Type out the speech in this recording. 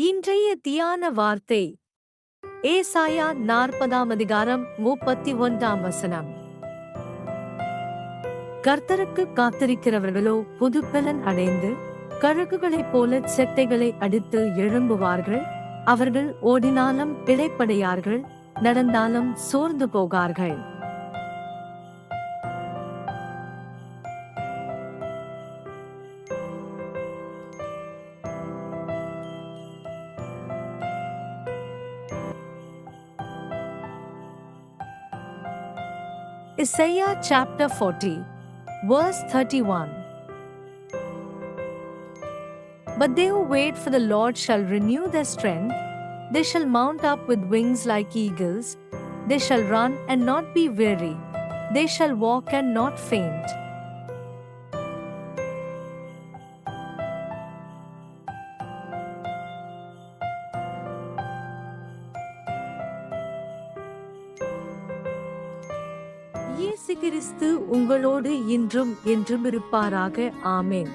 இன்றைய தியான வார்த்தை ஏசாயா நாற்பதாம் அதிகாரம் முப்பத்தி ஒன்றாம் வசனம். கர்த்தருக்கு காத்திருக்கிறவர்களோ புதுப்பலன் அடைந்து கழுகுகளைப் போல செட்டைகளை அடித்து எழும்புவார்கள். அவர்கள் ஓடினாலும் பிழைப்படையார்கள் நடந்தாலும் சோர்ந்து போகார்கள். Isaiah chapter 40, verse 31. But they who wait for the Lord shall renew their strength. They shall mount up with wings like eagles. They shall run and not be weary. They shall walk and not faint. இயேசு கிறிஸ்து உங்களோடு இன்றும் என்றும் இருப்பாராக ஆமேன்.